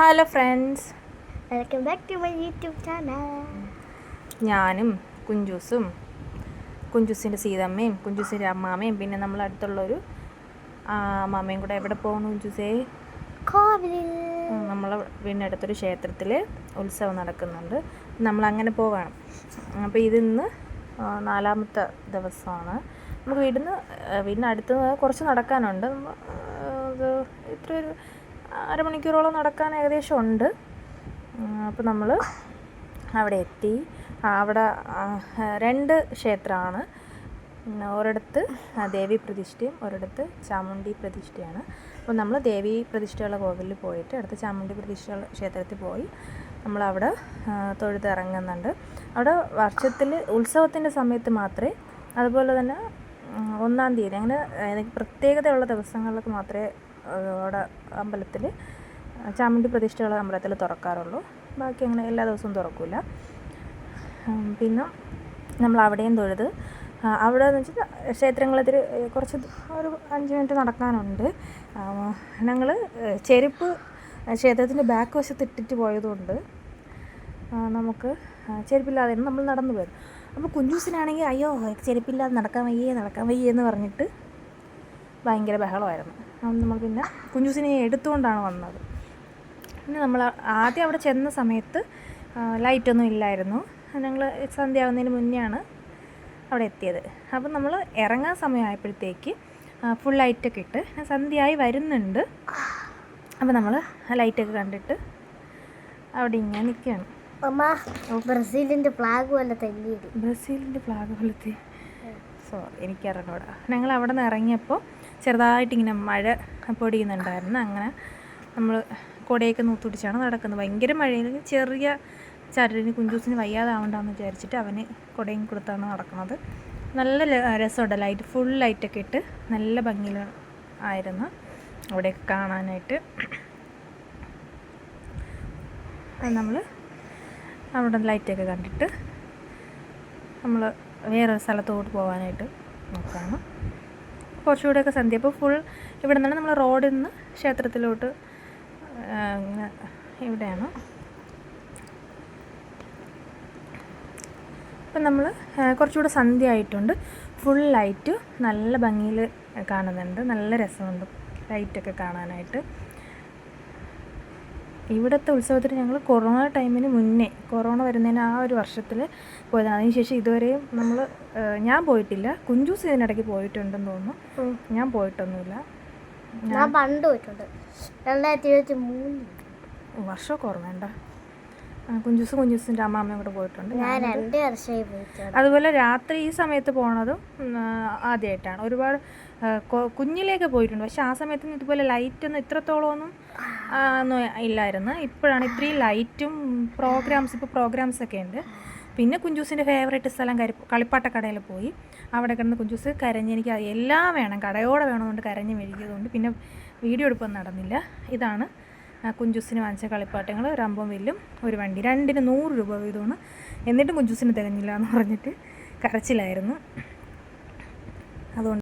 Hello friends welcome back to my YouTube channel ഞാനും കുഞ്ചൂസും കുഞ്ചൂസിന്റെ സീതമ്മയും കുഞ്ചൂസിന്റെ അമ്മാമ്മയും പിന്നെ നമ്മൾ അടുത്തുള്ളൊരു അമ്മാമ്മയും കൂടെ എവിടെ പോകണം കുഞ്ചൂസേ? കോവിലിൽ. നമ്മൾ പിന്നെ അടുത്തൊരു ക്ഷേത്രത്തിൽ ഉത്സവം നടക്കുന്നുണ്ട്. നമ്മൾ അങ്ങനെ പോവാണ്. അപ്പോൾ ഇതിന്ന് നാലാമത്തെ ദിവസമാണ്. നമുക്ക് വീടിന് അടുത്ത് കുറച്ച് നടക്കാനുണ്ട്. ഇത്രയൊരു ഇത്ര ഒരു അരമണിക്കൂറോളം നടക്കാൻ ഏകദേശം ഉണ്ട് അപ്പോൾ നമ്മൾ അവിടെ എത്തി. അവിടെ രണ്ട് ക്ഷേത്രമാണ്. ഒരിടത്ത് ദേവി പ്രതിഷ്ഠയും ഒരിടത്ത് ചാമുണ്ഡി പ്രതിഷ്ഠയാണ്. അപ്പോൾ നമ്മൾ ദേവി പ്രതിഷ്ഠയുള്ള കോവിലിൽ പോയിട്ട് അടുത്ത ചാമുണ്ഡി പ്രതിഷ്ഠയുള്ള ക്ഷേത്രത്തിൽ പോയി നമ്മളവിടെ തൊഴുത് തൊഴുതിറങ്ങുന്നുണ്ട് അവിടെ വർഷത്തിൽ ഉത്സവത്തിന്റെ സമയത്ത് മാത്രമേ അതുപോലെ തന്നെ ഒന്നാം തീയതി അങ്ങനെ പ്രത്യേകതയുള്ള ദിവസങ്ങളിലൊക്കെ മാത്രമേ അവിടെ അമ്പലത്തിൽ ചാമുണ്ടി പ്രതിഷ്ഠകളെ അമ്പലത്തിൽ തുറക്കാറുള്ളൂ. ബാക്കി അങ്ങനെ എല്ലാ ദിവസവും തുറക്കില്ല പിന്നെ നമ്മൾ അവിടെയും തൊഴുത്. അവിടെ എന്ന് വെച്ചാൽ ക്ഷേത്രങ്ങളത്തിൽ കുറച്ച് ഒരു അഞ്ച് മിനിറ്റ് നടക്കാനുണ്ട്. ഞങ്ങൾ ചെരുപ്പ് ക്ഷേത്രത്തിന്റെ ബാക്ക് വശത്ത് ഇട്ടിട്ട് പോയതുകൊണ്ട് നമുക്ക് ചെരുപ്പില്ലാതെ നമ്മൾ നടന്നു പോയത്. അപ്പോൾ കുഞ്ഞൂസിനാണെങ്കിൽ അയ്യോ ചെരുപ്പില്ലാതെ നടക്കാൻ വയ്യേ നടക്കാൻ വയ്യേ എന്ന് പറഞ്ഞിട്ട് ഭയങ്കര ബഹളമായിരുന്നു. നമ്മൾ പിന്നെ കുഞ്ഞൂസിനെ എടുത്തുകൊണ്ടാണ് വന്നത്. പിന്നെ നമ്മൾ ആദ്യം അവിടെ ചെന്ന സമയത്ത് ലൈറ്റൊന്നും ഇല്ലായിരുന്നു. ഞങ്ങൾ സന്ധ്യ ആവുന്നതിന് മുന്നെയാണ് അവിടെ എത്തിയത്. അപ്പം നമ്മൾ ഇറങ്ങാൻ സമയമായപ്പോഴത്തേക്ക് ഫുൾ ലൈറ്റൊക്കെ ഇട്ട് സന്ധ്യയായി വരുന്നുണ്ട്. അപ്പം നമ്മൾ ആ ലൈറ്റൊക്കെ കണ്ടിട്ട് അവിടെ ഇങ്ങനെ നിൽക്കുകയാണ് ബ്രസീലിന്റെ ഫ്ലാഗ് പോലെ തന്നെ ബ്രസീലിന്റെ ഫ്ലാഗ് പോലത്തെ സോ എനിക്കറിഞ്ഞൂടാ. ഞങ്ങൾ അവിടെ നിന്ന് ഇറങ്ങിയപ്പോൾ ചെറുതായിട്ടിങ്ങനെ മഴ പൊടിയുന്നുണ്ടായിരുന്നു. അങ്ങനെ നമ്മൾ കുടയൊക്കെ നൂത്തുപിടിച്ചാണ് നടക്കുന്നത്. ഭയങ്കര മഴയിൽ ചെറിയ ചരടിന് കുഞ്ചൂസിന് വയ്യാതാവണ്ടെന്ന് വിചാരിച്ചിട്ട് അവന് കുടയും കൊടുത്താണ് നടക്കുന്നത്. നല്ല രസമുണ്ട്. ലൈറ്റ് ഫുൾ ലൈറ്റൊക്കെ ഇട്ട് നല്ല ഭംഗിയിൽ ആയിരുന്നു അവിടെയൊക്കെ കാണാനായിട്ട്. നമ്മൾ അവിടെ ലൈറ്റൊക്കെ കണ്ടിട്ട് നമ്മൾ വേറൊരു സ്ഥലത്തോട്ട് പോകാനായിട്ട് നോക്കുകയാണ് കുറച്ചുകൂടെയൊക്കെ സന്ധ്യ. അപ്പോൾ ഫുൾ ഇവിടെ നിന്നാണ് നമ്മൾ റോഡിൽ നിന്ന് ക്ഷേത്രത്തിലോട്ട് ഇവിടെയാണ്. അപ്പം നമ്മൾ കുറച്ചുകൂടെ സന്ധ്യ ആയിട്ടുണ്ട്. ഫുൾ ലൈറ്റ് നല്ല ഭംഗിയിൽ കാണുന്നുണ്ട്. നല്ല രസമുണ്ട്. ലൈറ്റൊക്കെ കാണാനായിട്ട്. ഇവിടുത്തെ ഉത്സവത്തിന് ഞങ്ങൾ കൊറോണ ടൈമിന് മുന്നേ കൊറോണ വരുന്നതിന് ആ ഒരു വർഷത്തിൽ പോയതാണ്. അതിനുശേഷം ഇതുവരെയും നമ്മൾ ഞാൻ പോയിട്ടില്ല. കുഞ്ചൂസ് ഇതിനിടയ്ക്ക് പോയിട്ടുണ്ടെന്ന് തോന്നുന്നു. ഞാൻ പോയിട്ടൊന്നുമില്ല. ഞാൻ പണ്ട് പോയിട്ടുണ്ട്. രണ്ടായിരത്തി ഇരുപത്തി മൂന്ന് വർഷമൊക്കെ ഓർമ്മയുണ്ട കുഞ്ചൂസ് കുഞ്ചൂസിന്റെ അമ്മാമ്മയും കൂടെ പോയിട്ടുണ്ട്. ഞാൻ രണ്ട് വർഷമായി പോയിട്ടുണ്ട് അതുപോലെ രാത്രി ഈ സമയത്ത് പോണതും ആദ്യമായിട്ടാണ് ഒരുപാട് കുഞ്ഞിലേക്ക് പോയിട്ടുണ്ട്. പക്ഷെ ആ സമയത്ത് ഇതുപോലെ ലൈറ്റൊന്നും ഇത്രത്തോളമൊന്നും ഇത്രത്തോളം ഒന്നും ഇല്ലായിരുന്നു. ഇപ്പോഴാണ് ഇത്രയും ലൈറ്റും പ്രോഗ്രാംസ് ഇപ്പോൾ പ്രോഗ്രാംസ് ഒക്കെ ഉണ്ട്. പിന്നെ കുഞ്ചൂസിന്റെ ഫേവറേറ്റ് സ്ഥലം കരി കളിപ്പാട്ടക്കടയിൽ പോയി. അവിടെ കിടന്ന് കുഞ്ചൂസ് കരഞ്ഞ് എനിക്ക് എല്ലാം വേണം. കടയോടെ വേണമെന്നുകൊണ്ട് കരഞ്ഞ് മെഴുകിയതുകൊണ്ട് പിന്നെ വീഡിയോ എടുപ്പൊന്നും നടന്നില്ല. ഇതാണ് കുഞ്ചൂസിന് വാങ്ങിച്ച കളിപ്പാട്ടങ്ങൾ അമ്പം വില്ലും ഒരു വണ്ടി. രണ്ടിന് നൂറ് രൂപ വീതമാണ്. എന്നിട്ടും കുഞ്ചുസിന് തികഞ്ഞില്ല എന്ന് പറഞ്ഞിട്ട് കരച്ചിലായിരുന്നു. അതുകൊണ്ട്